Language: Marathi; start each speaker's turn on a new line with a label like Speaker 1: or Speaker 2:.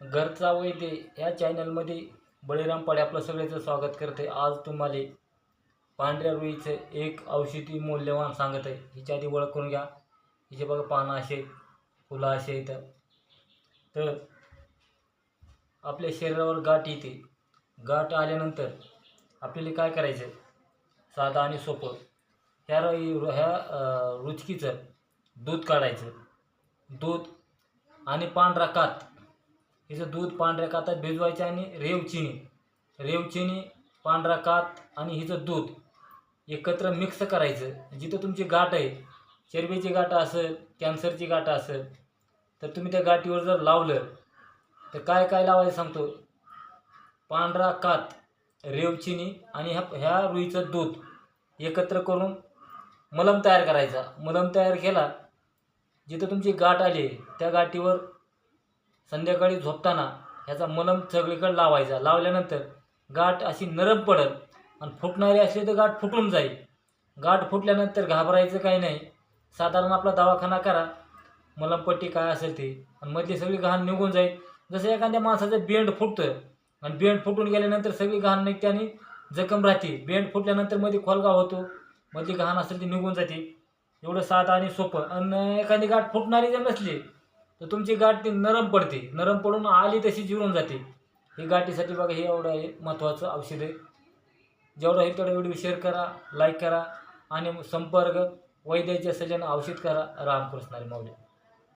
Speaker 1: घरचा वैद्य या चॅनलमध्ये बळीराम पाडे आपलं सगळ्याचं स्वागत करते. आज तुम्हाला पांढऱ्या रुईचं एक औषधी मूल्यवान सांगत आहे. हिच्या आधी ओळख करून घ्या. हिचे बघा पानं असे फुलं असे इथं. तर आपल्या शरीरावर गाठ येते. गाठ आल्यानंतर आपल्याला काय करायचं? साधा आणि सोपं. ह्या ह्या रुचकीचं दूध काढायचं. दूध आणि पांढरा कात हिचं दूध पांढऱ्या कातात भिजवायचं आणि रेवचिनी रेवचिनी पांढरा कात आणि हिचं दूध एकत्र मिक्स करायचं. जिथं तुमची गाठ आहे चरबीची गाठ असेल कॅन्सरची गाठ असेल तर तुम्ही त्या गाठीवर जर लावलं तर काय काय लावायचं सांगतो? पांढरा कात रेवचिनी आणि ह्या ह्या रुईचं दूध एकत्र करून मलम तयार करायचा. मलम तयार केला जिथं तुमची गाठ आली त्या गाठीवर संध्याकाळी झोपताना ह्याचा मलम सगळीकडे लावायचा. लावल्यानंतर गाठ अशी नरम पडल आणि फुटणारी असली तर गाठ फुटून जाईल. गाठ फुटल्यानंतर घाबरायचं काही नाही. साधारण आपला दवाखाना करा. मलमपट्टी काय असेल ते. आणि मधली सगळी घाण निघून जाईल. जसं एखाद्या माणसाचं बेंड फुटतं आणि बेंड फुटून गेल्यानंतर सगळी घाण निघते आणि जखम राहते. बेंड फुटल्यानंतरमध्ये खोलगाव होतो. मधली घाण असेल ती निघून जाते. एवढं साधं आणि सोपं. आणि एखादी गाठ फुटणारी जर नसली तर तुमची गाठ ती नरम पडते. नरम पडून आली तशी जिरून जाते. ही गाठीसाठी बघा हे एवढं आहे महत्त्वाचं औषध आहे. जेवढं होईल तेवढा व्हिडिओ शेअर करा लाईक करा आणि संपर्क वैद्याच्या सजन औषध करा. रामकृष्णारी माऊली